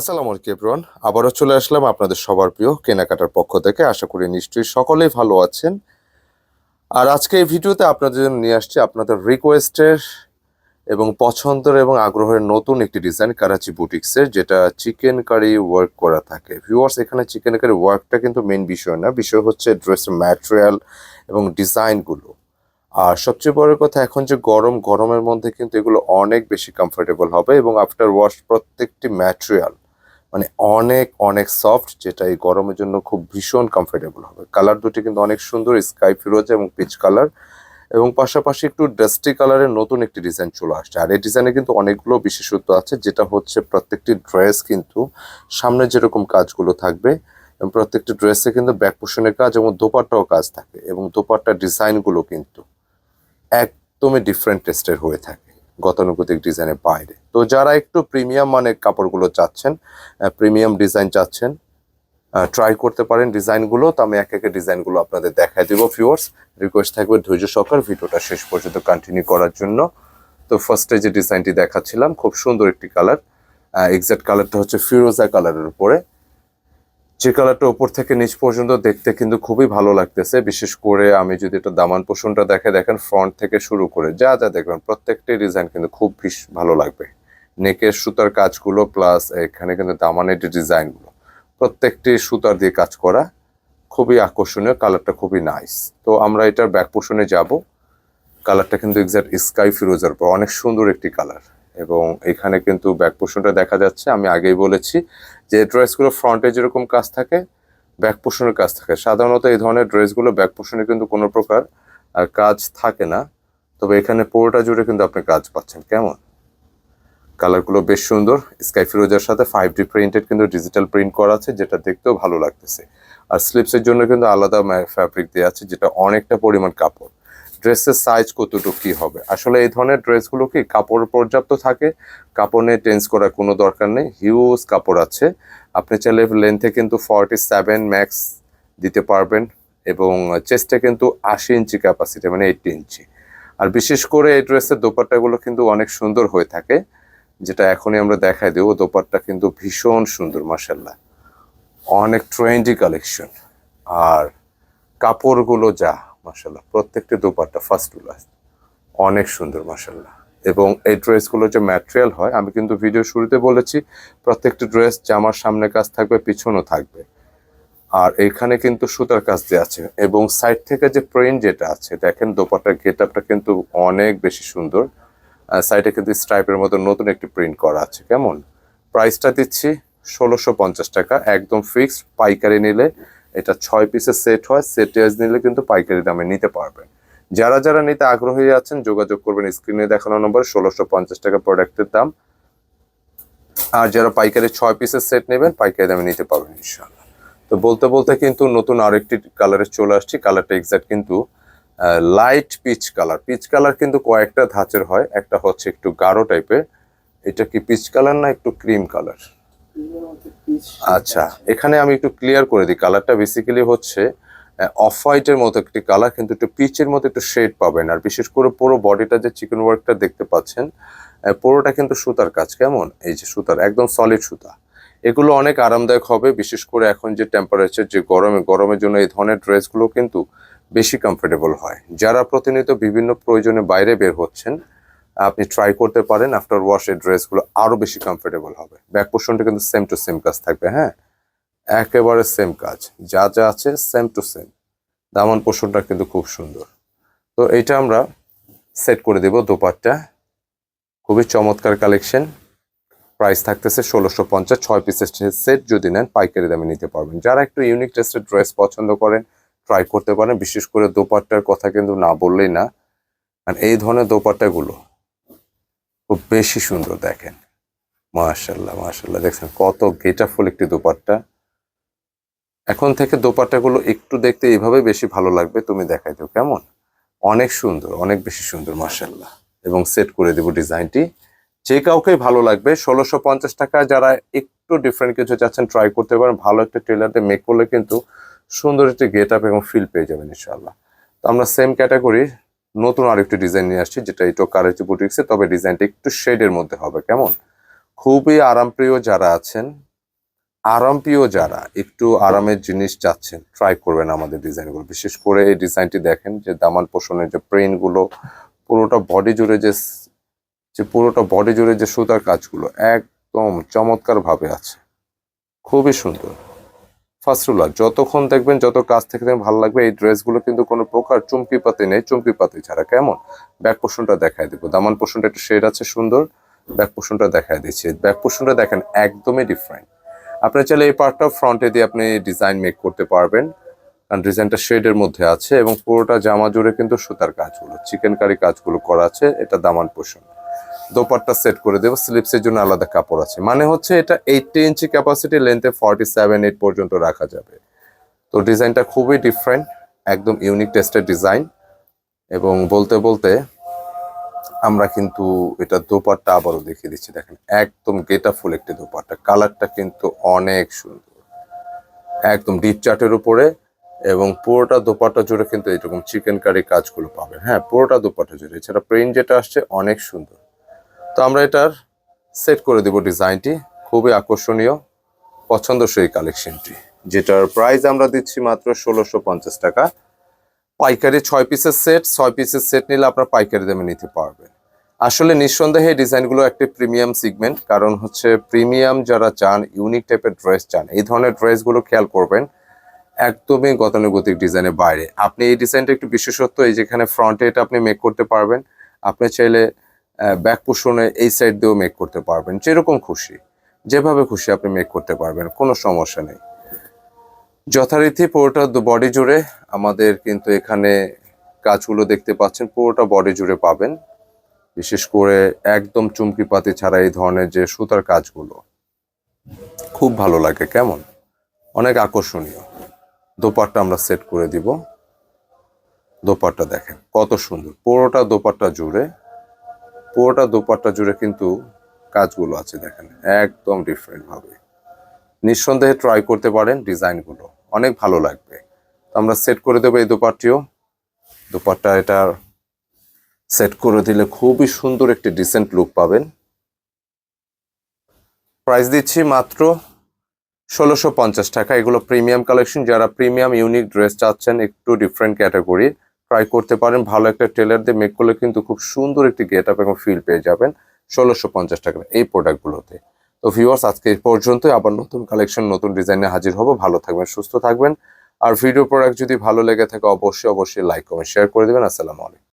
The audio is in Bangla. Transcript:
আসসালামু আলাইকুম এভরিওয়ান আবারও চলে আসলাম আপনাদের সবার প্রিয় কেনাকাটার পক্ষ থেকে। আশা করি নিশ্চয়ই সকলেই ভালো আছেন। আর আজকে এই ভিডিওতে আপনাদের জন্য নিয়ে আসছি আপনাদের রিকোয়েস্টের এবং পছন্দের এবং আগ্রহের নতুন একটি ডিজাইন কারাচি বুটিক্সের যেটা চিকেন কারি ওয়ার্ক করা থাকে। ভিউয়ার্স এখানে চিকেন কারি ওয়ার্কটা কিন্তু মেন বিষয় না। বিষয় হচ্ছে ড্রেসের ম্যাটেরিয়াল এবং ডিজাইনগুলো আর সবচেয়ে বড় কথা, এখন যে গরম, গরমের মধ্যে কিন্তু এগুলো অনেক বেশি কমফোর্টেবল হবে এবং আফটার ওয়াশ প্রত্যেকটি ম্যাটেরিয়াল মানে অনেক অনেক সফট যেটা এই গরমের জন্য খুব ভীষণ কমফোর্টেবল হবে। কালার দুটি কিন্তু অনেক সুন্দর স্কাই ফিরোজা এবং পিচ কালার এবং পাশাপাশি একটু ডাস্টি কালারের নতুন একটি ডিজাইন চলে আসছে। আর এই ডিজাইনে কিন্তু অনেকগুলো বিশেষত্ব আছে, যেটা হচ্ছে প্রত্যেকটি ড্রেস কিন্তু সামনে যেরকম কাজগুলো থাকবে, এবং প্রত্যেকটি ড্রেসে কিন্তু ব্যাক পোষণের কাজ এবং দোপাট্টাও কাজ থাকে। এবং দোপাট্টার ডিজাইনগুলো কিন্তু একদমই ডিফারেন্ট টেস্টের হয়ে থাকে। গতানুগতিক ডিজাইনের বাইরে। তো যারা একটু প্রিমিয়াম মানের কাপড়গুলো চাচ্ছেন প্রিমিয়াম ডিজাইন চাচ্ছেন ট্রাই করতে পারেন ডিজাইনগুলো তো আমি এক একে ডিজাইনগুলো আপনাদের দেখাই দেবো ভিউয়ার্স রিকোয়েস্ট থাকবে ধৈর্য সহকার ভিডিওটা শেষ পর্যন্ত কন্টিনিউ করার জন্য। তো ফার্স্টে যে ডিজাইনটি দেখাচ্ছিলাম, খুব সুন্দর একটি কালার এক্সাক্ট কালারটা হচ্ছে ফিরোজা কালারের উপরে। যে কালারটা উপর থেকে নিচ পর্যন্ত দেখতে কিন্তু খুবই ভালো লাগতেছে। বিশেষ করে আমি যদি এটা দামান পোষণটা দেখে দেখেন ফ্রন্ট থেকে শুরু করে যা যা দেখবেন, প্রত্যেকটি ডিজাইন কিন্তু খুব ভালো লাগবে। নেকের সুতার কাজগুলো প্লাস এখানে কিন্তু দামানের যে ডিজাইনগুলো প্রত্যেকটি সুতার দিয়ে কাজ করা খুবই আকর্ষণীয় কালারটা খুবই নাইস তো আমরা এটার ব্যাক পোষণে যাব। কালারটা কিন্তু এক্সাক্ট স্কাই ফিরোজার পর অনেক সুন্দর একটি কালার এবং এখানে কিন্তু ব্যাক পোষণটা দেখা যাচ্ছে। আমি আগেই বলেছি যে ড্রেসগুলো ফ্রন্টে যেরকম কাজ থাকে ব্যাক পোষণের কাজ থাকে। সাধারণত এই ধরনের ড্রেসগুলো ব্যাক পোষণে কিন্তু কোনো প্রকার আর কাজ থাকে না। তবে এখানে পুরোটা জুড়ে কিন্তু আপনি কাজ পাচ্ছেন। কেমন? কালারগুলো বেশ সুন্দর। স্কাই ফিরোজার সাথে ফাইভ ডি প্রিন্টেড কিন্তু ডিজিটাল প্রিন্ট করা আছে, যেটা দেখতেও ভালো লাগতেছে। আর স্লিপসের জন্য কিন্তু আলাদা ফ্যাব্রিক দেওয়া আছে, যেটা অনেকটা পরিমাণ কাপড়। ড্রেসের সাইজ কতটুকু কি হবে? আসলে এই ধরনের ড্রেসগুলো কি কাপড় পর্যাপ্ত থাকে? কাপড় নিয়ে টেন্স করার কোনো দরকার নেই। হিউজ কাপড় আছে। আপনি চাইলে লেন্থে কিন্তু ফর্টি সেভেন ম্যাক্স দিতে পারবেন এবং চেস্টে কিন্তু আশি ইঞ্চি ক্যাপাসিটি মানে এইটটি ইঞ্চি আর বিশেষ করে এই ড্রেসের দোপাট্টাগুলো কিন্তু অনেক সুন্দর হয়ে থাকে, যেটা এখনই আমরা দেখাই দেবো। দোপাট্টা কিন্তু ভীষণ সুন্দর মাসাল্লাহ অনেক ট্রেন্ডি কালেকশন আর কাপড়গুলো যা মাসাল্লাহ প্রত্যেকটি দোপাট্টা ফার্স্ট ক্লাস অনেক সুন্দর মাসাল্লাহ এবং এই ড্রেসগুলো যে ম্যাটেরিয়াল হয়, আমি কিন্তু ভিডিও শুরুতে বলেছি, প্রত্যেকটি ড্রেস জামার সামনে কাজ থাকবে, পিছনও থাকবে। আর এখানে কিন্তু সুতার কাজ দিয়ে আছে। এবং সাইড থেকে যে প্রিন্ট যেটা আছে, দেখেন দোপাট্টার গেট আপটা কিন্তু অনেক বেশি সুন্দর। সাইডে কিন্তু স্ট্রাইপের মতো নতুন একটি প্রিন্ট করা আছে, কেমন? প্রাইসটা দিচ্ছি ষোলোশো টাকা, একদম ফিক্সড পাইকারি নিলে এটা ছয় পিসের সেট হয় সেট ওয়াইজ নিলে কিন্তু পাইকারি দামে নিতে পারবেন। যারা যারা নিতে আগ্রহী আছেন, যোগাযোগ করবেন স্ক্রিনে দেখানো নম্বর ষোলোশো পঞ্চাশ টাকা প্রোডাক্টের দাম। আর যারা পাইকারি ছয় পিসের সেট নেবেন, পাইকারি দামে নিতে পারবেন ইনশাল্লাহ তো বলতে বলতে কিন্তু নতুন আরেকটি কালারে চলে আসছি কালারটা এক্সাক্ট কিন্তু light peach colour peach colour কিন্তু কয়েকটা ধাঁচের হয়, একটা হচ্ছে একটু গাঢ় টাইপের এটা কি পিচ কালার না একটু ক্রিম কালার আচ্ছা এখানে আমি একটু ক্লিয়ার করে দিই কালারটা বেসিক্যালি হচ্ছে অফ হোয়াইটের মতো একটি কালার কিন্তু একটু পিচের মতো একটু শেড পাবেন। আর বিশেষ করে পুরো বডিটা যে চিকেন ওয়ার্কটা দেখতে পাচ্ছেন পুরোটা কিন্তু সুতার কাজ। কেমন? এই যে সুতার, একদম সলিড সুতা। এগুলো অনেক আরামদায়ক হবে, বিশেষ করে এখন যে টেম্পারেচার যে গরমে, গরমের জন্য এই ধরনের ড্রেসগুলো কিন্তু বেশি কমফোর্টেবল হয়। যারা প্রতিনিয়ত বিভিন্ন প্রয়োজনে বাইরে বের হচ্ছেন আপনি ট্রাই করতে পারেন আফটার ওয়াশ এই ড্রেসগুলো আরও বেশি কমফোর্টেবল হবে। ব্যাক পোর্শনটা কিন্তু সেম টু সেম কাজ থাকবে হ্যাঁ? একেবারে সেম কাজ, যা যা আছে সেম টু সেম দামান পোর্শনটা কিন্তু খুব সুন্দর। তো এইটা আমরা সেট করে দেব দোপাট্টা। খুবই চমৎকার কালেকশন প্রাইস থাকতেছে ষোলোশো পঞ্চাশ, ছয় পিসের সেট যদি নেন, পাইকারি দামে নিতে পারবেন। যারা একটু ইউনিক টেস্টের ড্রেস পছন্দ করেন ট্রাই করতে পারেন। বিশেষ করে দোপাট্টার কথা কিন্তু না বললেই না। আর এই ধরনের দোপাট্টাগুলো খুব বেশি সুন্দর দেখেন। মাশাল্লাহ মাশাল্লাহ দেখছেন কত গেটাফুল একটি দোপাট্টা। এখন থেকে দোপাট্টাগুলো একটু দেখতে এইভাবে বেশি ভালো লাগবে, তুমি দেখাই দাও কেমন? অনেক সুন্দর, অনেক বেশি সুন্দর মাশাল্লাহ এবং সেট করে দেবো ডিজাইনটি। যে কাউকেই ভালো লাগবে, ষোলোশো পঞ্চাশ টাকা যারা একটু ডিফারেন্ট কিছু চাচ্ছেন ট্রাই করতে পারেন। ভালো একটা টেলার দিয়ে মেক করলে কিন্তু সুন্দর একটি গেট আপ এবং ফিল পেয়ে যাবেন ইনশাল্লাহ তো আমরা সেম ক্যাটাগরি নতুন আরেকটি ডিজাইন নিয়ে আসছি, যেটা এটো কারেন্ট বুটিক্সে তবে ডিজাইনটা একটু শেডের মধ্যে হবে, কেমন? খুবই আরামপ্রিয় যারা আছেন, আরামপ্রিয় যারা একটু আরামের জিনিস চাচ্ছেন ট্রাই করবেন আমাদের ডিজাইনগুলো বিশেষ করে এই ডিজাইনটি দেখেন, যে দামান পোষণের যে প্রিন্টগুলো পুরোটা বডি জুড়ে যে যে পুরোটা বডি জুড়ে যে সুতার কাজগুলো, একদম চমৎকার ভাবে আছে। খুবই সুন্দর। ফার্স্টুলা যতক্ষণ দেখবেন, যত কাজ থেকে দেখবেন ভালো লাগবে, এই ড্রেসগুলো কিন্তু কোনো প্রকার চুমকি পাতি নেই চুমকি পাতি ছাড়া। কেমন? ব্যাক পোষণটা দেখায় দিব। দামান পোষণটা একটু শেড আছে, সুন্দর। ব্যাক পোষণটা দেখায় দিচ্ছি। ব্যাক পোষণটা দেখেন একদমই ডিফারেন্ট আপনি চাইলে এই পার্টটা ফ্রন্টে দিয়ে আপনি ডিজাইন মেক করতে পারবেন। কারণ ডিজাইনটা শেডের মধ্যে আছে এবং পুরোটা জামা জুড়ে কিন্তু সুতার কাজগুলো চিকেন কারি কাজগুলো করা আছে, এটা দামান পোষণ। দোপাট্টা সেট করে দেবো, স্লিপসের জন্য আলাদা কাপড় আছে। মানে হচ্ছে এটা এইটটি ইঞ্চি ক্যাপাসিটি লেন্থে ফর্টি সেভেন এইট পর্যন্ত রাখা যাবে। তো ডিজাইনটা খুবই ডিফারেন্ট একদম ইউনিক টেস্টের ডিজাইন এবং বলতে বলতে আমরা কিন্তু এটা দোপাট্টা আবারও দেখিয়ে দিচ্ছি, দেখেন একদম গেটা ফুল একটি দোপাট্টা। কালারটা কিন্তু অনেক সুন্দর। একদম ডিপ চার্টের উপরে এবং পুরোটা দোপাট্টা জুড়ে কিন্তু এরকম চিকেন কারি কাজগুলো পাবেন। হ্যাঁ পুরোটা দোপাট্টা জুড়ে। এছাড়া প্রিন্ট যেটা আসছে অনেক সুন্দর। তো আমরা এটার সেট করে দেব ডিজাইনটি খুবই আকর্ষণীয়, পছন্দসই কালেকশনটি যেটার প্রাইস আমরা দিচ্ছি মাত্র ষোলোশো পঞ্চাশ টাকা। পাইকারি ছয় পিসের সেট ছয় পিসের সেট নিলে আপনার পাইকারি দামে নিতে পারবেন। আসলে নিঃসন্দেহে এই ডিজাইনগুলো একটি প্রিমিয়াম সিগমেন্ট কারণ হচ্ছে প্রিমিয়াম যারা চান ইউনিক টাইপের ড্রেস চান, এই ধরনের ড্রেসগুলো খেয়াল করবেন, একদমই গতানুগতিক ডিজাইনের বাইরে। আপনি এই ডিজাইনটা একটু বিশেষত্ব, এই যেখানে ফ্রন্টে এটা আপনি মেক করতে পারবেন, আপনি চাইলে ব্যাক পোষণে এই সাইড দিয়েও মেক করতে পারবেন। যেরকম খুশি। যেভাবে খুশি আপনি মেক করতে পারবেন, কোনো সমস্যা নেই। যথারীতি পুরোটা বডি জুড়ে আমাদের কিন্তু এখানে কাজগুলো দেখতে পাচ্ছেন, পুরোটা বডি জুড়ে পাবেন। বিশেষ করে একদম চুমকি পাতি ছাড়া এই ধরনের যে সুতার কাজগুলো। খুব ভালো লাগে, কেমন? অনেক আকর্ষণীয়। দোপাট্টা আমরা সেট করে দিব। দোপাট্টা দেখেন, কত সুন্দর। পুরোটা দোপাট্টা জুড়ে পুরোটা দোপাট্টা জুড়ে কিন্তু কাজগুলো আছে দেখেন, একদম ডিফারেন্ট ভাবে। নিঃসন্দেহে ট্রাই করতে পারেন ডিজাইনগুলো, অনেক ভালো লাগবে। তো আমরা সেট করে দেবো এই দোপাট্টিও। দোপাট্টা এটার সেট করে দিলে খুবই সুন্দর একটি ডিসেন্ট লুক পাবেন। প্রাইস দিচ্ছি মাত্র ষোলোশো পঞ্চাশ টাকা। এগুলো প্রিমিয়াম কালেকশন যারা প্রিমিয়াম ইউনিক ড্রেস চাচ্ছেন, একটু ডিফারেন্ট ক্যাটাগরি ট্রাই করতে পারেন। ভালো একটা টেলার দিয়ে মেক করলে কিন্তু খুব সুন্দর একটি গেট আপ এবং ফিল পেয়ে যাবেন ষোলোশো পঞ্চাশ টাকা এই প্রোডাক্টগুলোতে তো ভিউয়ার্স আজকে এই পর্যন্তই। আবার নতুন কালেকশন নতুন ডিজাইনে হাজির হব। ভালো থাকবেন, সুস্থ থাকবেন। আর ভিডিও প্রোডাক্ট যদি ভালো লেগে থাকে, অবশ্যই অবশ্যই লাইক কমেন্ট শেয়ার করে দেবেন। আসসালামু আলাইকুম।